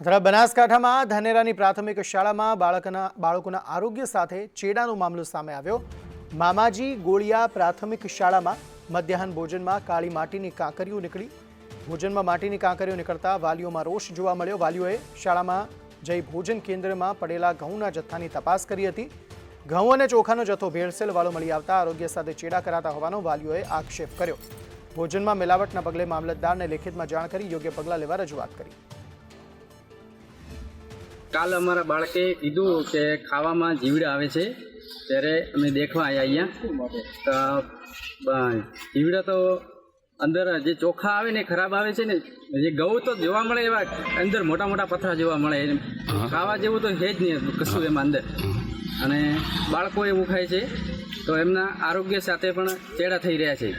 તરફ બનાસકાંઠામાં ધાનેરાની પ્રાથમિક શાળામાં બાળકના બાળકોના આરોગ્ય સાથે ચેડાનો મામલો સામે આવ્યો. મામાજી ગોળિયા પ્રાથમિક શાળામાં મધ્યાહન ભોજનમાં કાળી માટીની કાંકરીઓ નીકળી. ભોજનમાં માટીની કાંકરીઓ નીકળતા વાલીઓમાં રોષ જોવા મળ્યો. વાલીઓએ શાળામાં જઈ ભોજન કેન્દ્રમાં પડેલા ઘઉંના જથ્થાની તપાસ કરી હતી. ઘઉં અને ચોખાનો જથ્થો ભેળસેલ વાળો મળી આવતા આરોગ્ય સાથે ચેડા કરાતા હોવાનો વાલીઓએ આક્ષેપ કર્યો. ભોજનમાં મિલાવટના પગલે મામલતદારને લેખિતમાં જાણ કરી યોગ્ય પગલાં લેવા રજૂઆત કરી. કાલ અમારા બાળકે કીધું કે ખાવામાં જીવડા આવે છે ત્યારે અમે દેખવા આવ્યા અહીંયા. જીવડા તો અંદર જે ચોખા આવે ને ખરાબ આવે છે ને જે ઘઉં તો જોવા મળે એવા અંદર મોટા મોટા પથરા જોવા મળે એને ખાવા જેવું તો છે જ નહીં કશું એમાં અંદર. અને બાળકો એવું ખાય છે તો એમના આરોગ્ય સાથે પણ ચેડા થઈ રહ્યા છે.